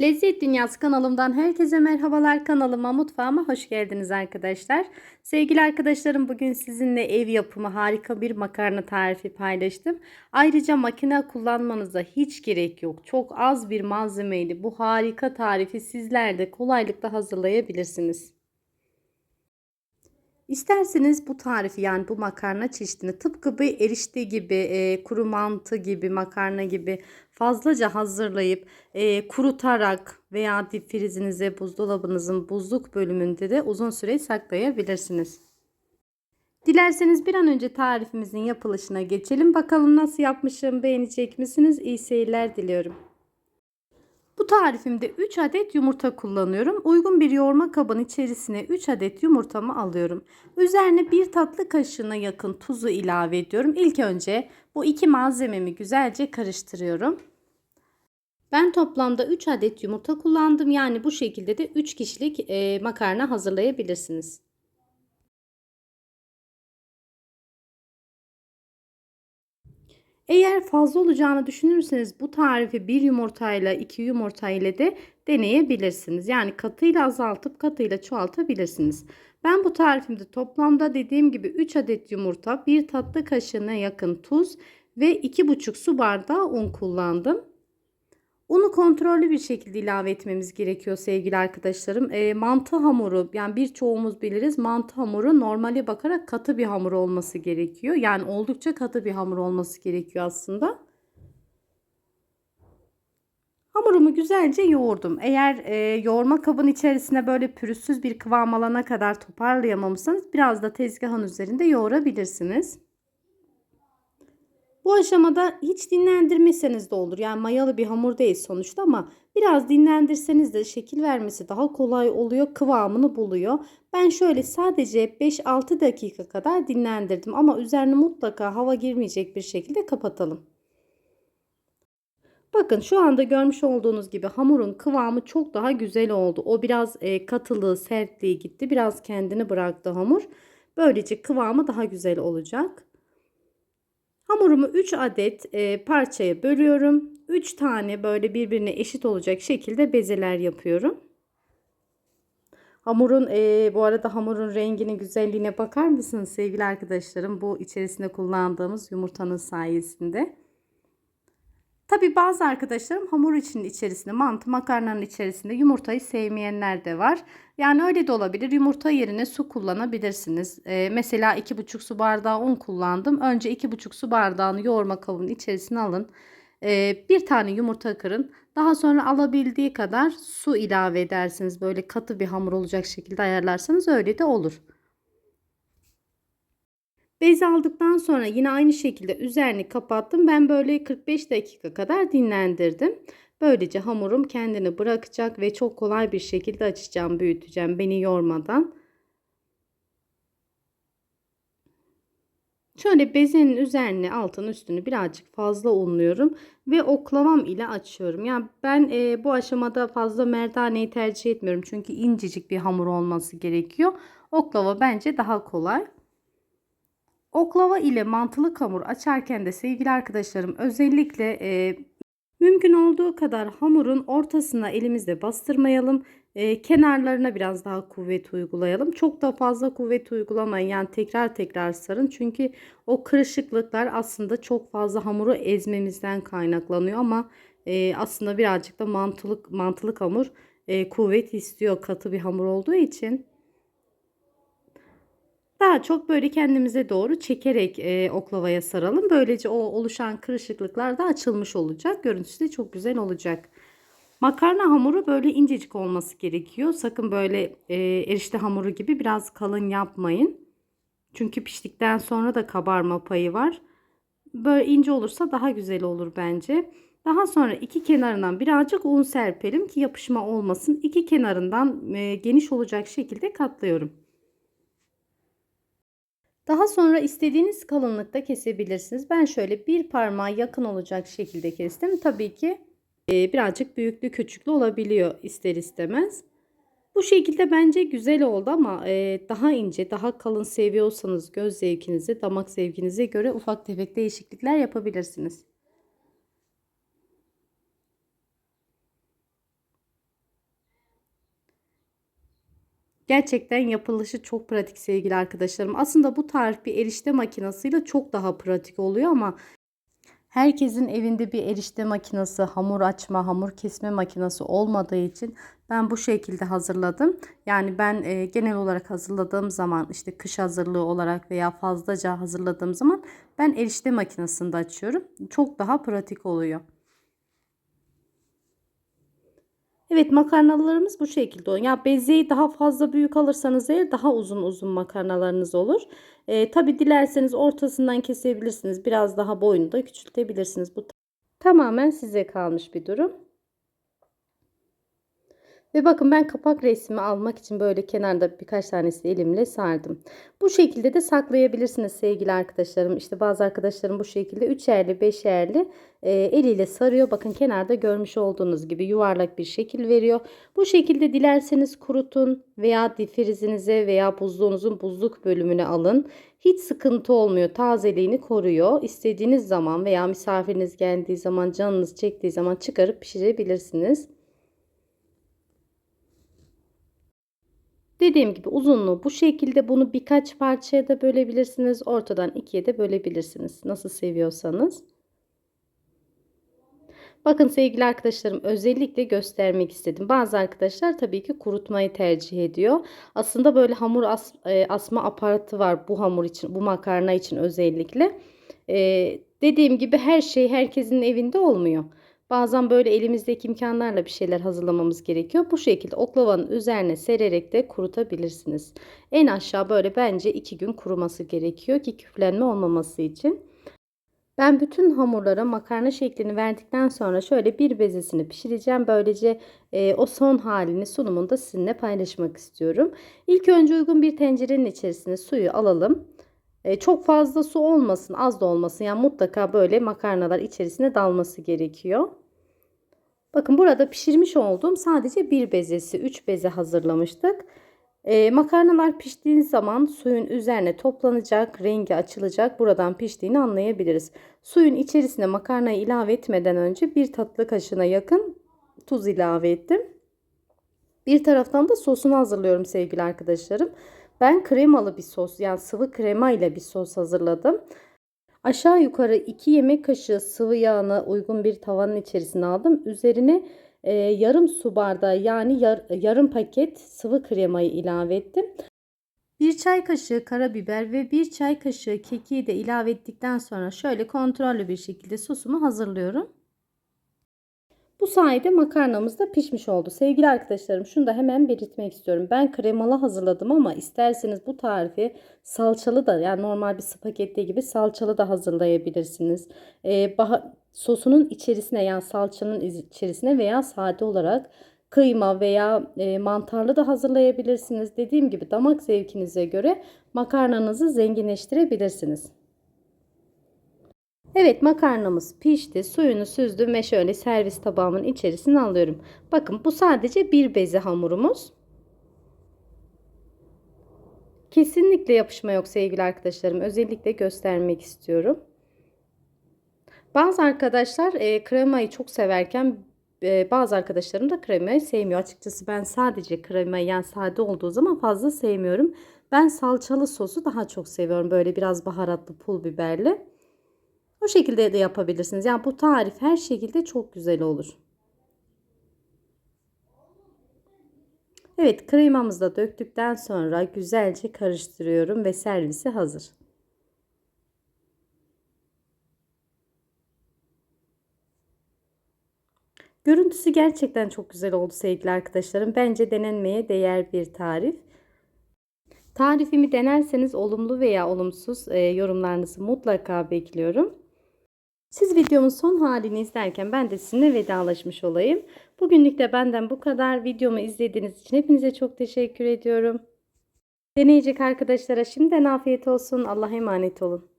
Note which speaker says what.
Speaker 1: Lezzet Dünyası kanalımdan herkese merhabalar. Kanalıma, mutfağıma hoş geldiniz arkadaşlar. Sevgili arkadaşlarım bugün sizinle ev yapımı harika bir makarna tarifi paylaştım. Ayrıca makine kullanmanıza hiç gerek yok. Çok az bir malzemeyle bu harika tarifi sizler de kolaylıkla hazırlayabilirsiniz. İsterseniz bu tarifi yani bu makarna çeşidini tıpkı bir erişte gibi, e, kuru mantı gibi, makarna gibi fazlaca hazırlayıp e, kurutarak veya dip frizinize buzdolabınızın buzluk bölümünde de uzun süre saklayabilirsiniz. Dilerseniz bir an önce tarifimizin yapılışına geçelim. Bakalım nasıl yapmışım, beğenecek misiniz? İyi seyirler diliyorum. Bu tarifimde 3 adet yumurta kullanıyorum. Uygun bir yoğurma kabın içerisine 3 adet yumurtamı alıyorum. Üzerine 1 tatlı kaşığına yakın tuzu ilave ediyorum. İlk önce bu iki malzememi güzelce karıştırıyorum. Ben toplamda 3 adet yumurta kullandım. Yani bu şekilde de 3 kişilik e, makarna hazırlayabilirsiniz. Eğer fazla olacağını düşünürseniz bu tarifi bir yumurtayla iki yumurta ile de deneyebilirsiniz. Yani katıyla azaltıp katıyla çoğaltabilirsiniz. Ben bu tarifimde toplamda dediğim gibi 3 adet yumurta, 1 tatlı kaşığına yakın tuz ve 2,5 su bardağı un kullandım. Unu kontrollü bir şekilde ilave etmemiz gerekiyor sevgili arkadaşlarım. E, mantı hamuru yani birçoğumuz biliriz mantı hamuru normale bakarak katı bir hamur olması gerekiyor. Yani oldukça katı bir hamur olması gerekiyor aslında. Hamurumu güzelce yoğurdum. Eğer e, yoğurma kabın içerisine böyle pürüzsüz bir kıvam alana kadar toparlayamamışsanız biraz da tezgahın üzerinde yoğurabilirsiniz. Bu aşamada hiç dinlendirmeseniz de olur. Yani mayalı bir hamur değil sonuçta ama biraz dinlendirseniz de şekil vermesi daha kolay oluyor. Kıvamını buluyor. Ben şöyle sadece 5-6 dakika kadar dinlendirdim ama üzerine mutlaka hava girmeyecek bir şekilde kapatalım. Bakın şu anda görmüş olduğunuz gibi hamurun kıvamı çok daha güzel oldu. O biraz e, katılığı, sertliği gitti. Biraz kendini bıraktı hamur. Böylece kıvamı daha güzel olacak. Hamurumu 3 adet e, parçaya bölüyorum. 3 tane böyle birbirine eşit olacak şekilde bezeler yapıyorum. Hamurun e, bu arada hamurun renginin güzelliğine bakar mısınız sevgili arkadaşlarım? Bu içerisinde kullandığımız yumurtanın sayesinde. Tabi bazı arkadaşlarım hamur için içerisinde mantı makarnanın içerisinde yumurtayı sevmeyenler de var. Yani öyle de olabilir. Yumurta yerine su kullanabilirsiniz. Ee, mesela 2,5 su bardağı un kullandım. Önce 2,5 su bardağını yoğurma kabının içerisine alın. Ee, bir tane yumurta kırın. Daha sonra alabildiği kadar su ilave edersiniz. Böyle katı bir hamur olacak şekilde ayarlarsanız öyle de olur. Bez aldıktan sonra yine aynı şekilde üzerini kapattım. Ben böyle 45 dakika kadar dinlendirdim. Böylece hamurum kendini bırakacak ve çok kolay bir şekilde açacağım, büyüteceğim beni yormadan. Şöyle bezenin üzerine altını üstünü birazcık fazla unluyorum ve oklavam ile açıyorum. Yani ben e, bu aşamada fazla merdaneyi tercih etmiyorum çünkü incecik bir hamur olması gerekiyor. Oklava bence daha kolay. Oklava ile mantılı hamur açarken de sevgili arkadaşlarım özellikle e, mümkün olduğu kadar hamurun ortasına elimizle bastırmayalım. E, kenarlarına biraz daha kuvvet uygulayalım. Çok da fazla kuvvet uygulamayın. Yani tekrar tekrar sarın. Çünkü o kırışıklıklar aslında çok fazla hamuru ezmemizden kaynaklanıyor ama e, aslında birazcık da mantılı, mantılı hamur e, kuvvet istiyor katı bir hamur olduğu için. Daha çok böyle kendimize doğru çekerek e, oklavaya saralım. Böylece o oluşan kırışıklıklar da açılmış olacak. Görüntüsü de çok güzel olacak. Makarna hamuru böyle incecik olması gerekiyor. Sakın böyle e, erişte hamuru gibi biraz kalın yapmayın. Çünkü piştikten sonra da kabarma payı var. Böyle ince olursa daha güzel olur bence. Daha sonra iki kenarından birazcık un serpelim ki yapışma olmasın. İki kenarından e, geniş olacak şekilde katlıyorum. Daha sonra istediğiniz kalınlıkta kesebilirsiniz. Ben şöyle bir parmağa yakın olacak şekilde kestim. Tabii ki e, birazcık büyüklü küçüklü olabiliyor ister istemez. Bu şekilde bence güzel oldu ama e, daha ince, daha kalın seviyorsanız göz zevkinize, damak zevkinize göre ufak tefek değişiklikler yapabilirsiniz. Gerçekten yapılışı çok pratik sevgili arkadaşlarım. Aslında bu tarif bir erişte makinesiyle çok daha pratik oluyor ama herkesin evinde bir erişte makinesi, hamur açma, hamur kesme makinesi olmadığı için ben bu şekilde hazırladım. Yani ben e, genel olarak hazırladığım zaman işte kış hazırlığı olarak veya fazlaca hazırladığım zaman ben erişte makinesinde açıyorum. Çok daha pratik oluyor. Evet makarnalarımız bu şekilde oluyor. Ya bezeyi daha fazla büyük alırsanız eğer daha uzun uzun makarnalarınız olur. Ee, Tabi dilerseniz ortasından kesebilirsiniz. Biraz daha boyunu da küçültebilirsiniz. Bu tamamen size kalmış bir durum. Ve bakın ben kapak resmi almak için böyle kenarda birkaç tanesini elimle sardım. Bu şekilde de saklayabilirsiniz sevgili arkadaşlarım. İşte bazı arkadaşlarım bu şekilde üçerli beşerli e, eliyle sarıyor. Bakın kenarda görmüş olduğunuz gibi yuvarlak bir şekil veriyor. Bu şekilde dilerseniz kurutun veya difrizinize veya buzluğunuzun buzluk bölümüne alın. Hiç sıkıntı olmuyor. Tazeliğini koruyor. İstediğiniz zaman veya misafiriniz geldiği zaman canınız çektiği zaman çıkarıp pişirebilirsiniz. Dediğim gibi uzunluğu bu şekilde bunu birkaç parçaya da bölebilirsiniz. Ortadan ikiye de bölebilirsiniz. Nasıl seviyorsanız. Bakın sevgili arkadaşlarım özellikle göstermek istedim. Bazı arkadaşlar tabii ki kurutmayı tercih ediyor. Aslında böyle hamur as, e, asma aparatı var bu hamur için, bu makarna için özellikle. Ee, dediğim gibi her şey herkesin evinde olmuyor. Bazen böyle elimizdeki imkanlarla bir şeyler hazırlamamız gerekiyor. Bu şekilde oklavanın üzerine sererek de kurutabilirsiniz. En aşağı böyle bence 2 gün kuruması gerekiyor ki küflenme olmaması için. Ben bütün hamurlara makarna şeklini verdikten sonra şöyle bir bezesini pişireceğim. Böylece e, o son halini sunumunda sizinle paylaşmak istiyorum. İlk önce uygun bir tencerenin içerisine suyu alalım. E, çok fazla su olmasın, az da olmasın. Yani mutlaka böyle makarnalar içerisine dalması gerekiyor. Bakın burada pişirmiş olduğum sadece bir bezesi, 3 beze hazırlamıştık. Ee, makarnalar piştiği zaman suyun üzerine toplanacak, rengi açılacak. Buradan piştiğini anlayabiliriz. Suyun içerisine makarnayı ilave etmeden önce bir tatlı kaşığına yakın tuz ilave ettim. Bir taraftan da sosunu hazırlıyorum sevgili arkadaşlarım. Ben kremalı bir sos yani sıvı krema ile bir sos hazırladım. Aşağı yukarı 2 yemek kaşığı sıvı yağını uygun bir tavanın içerisine aldım. Üzerine e, yarım su bardağı yani yar, yarım paket sıvı kremayı ilave ettim. Bir çay kaşığı karabiber ve bir çay kaşığı kekiği de ilave ettikten sonra şöyle kontrollü bir şekilde sosumu hazırlıyorum. Bu sayede makarnamız da pişmiş oldu. Sevgili arkadaşlarım şunu da hemen belirtmek istiyorum. Ben kremalı hazırladım ama isterseniz bu tarifi salçalı da yani normal bir spagetti gibi salçalı da hazırlayabilirsiniz. Ee, sosunun içerisine yani salçanın içerisine veya sade olarak kıyma veya e, mantarlı da hazırlayabilirsiniz. Dediğim gibi damak zevkinize göre makarnanızı zenginleştirebilirsiniz. Evet makarnamız pişti. Suyunu süzdüm ve şöyle servis tabağımın içerisine alıyorum. Bakın bu sadece bir bezi hamurumuz. Kesinlikle yapışma yok sevgili arkadaşlarım. Özellikle göstermek istiyorum. Bazı arkadaşlar e, kremayı çok severken e, bazı arkadaşlarım da kremayı sevmiyor. Açıkçası ben sadece kremayı yani sade olduğu zaman fazla sevmiyorum. Ben salçalı sosu daha çok seviyorum. Böyle biraz baharatlı pul biberli. O şekilde de yapabilirsiniz. Yani bu tarif her şekilde çok güzel olur. Evet kremamızı da döktükten sonra güzelce karıştırıyorum ve servisi hazır. Görüntüsü gerçekten çok güzel oldu sevgili arkadaşlarım. Bence denenmeye değer bir tarif. Tarifimi denerseniz olumlu veya olumsuz e, yorumlarınızı mutlaka bekliyorum. Siz videomun son halini izlerken ben de sizinle vedalaşmış olayım. Bugünlük de benden bu kadar. Videomu izlediğiniz için hepinize çok teşekkür ediyorum. Deneyecek arkadaşlara şimdiden afiyet olsun. Allah'a emanet olun.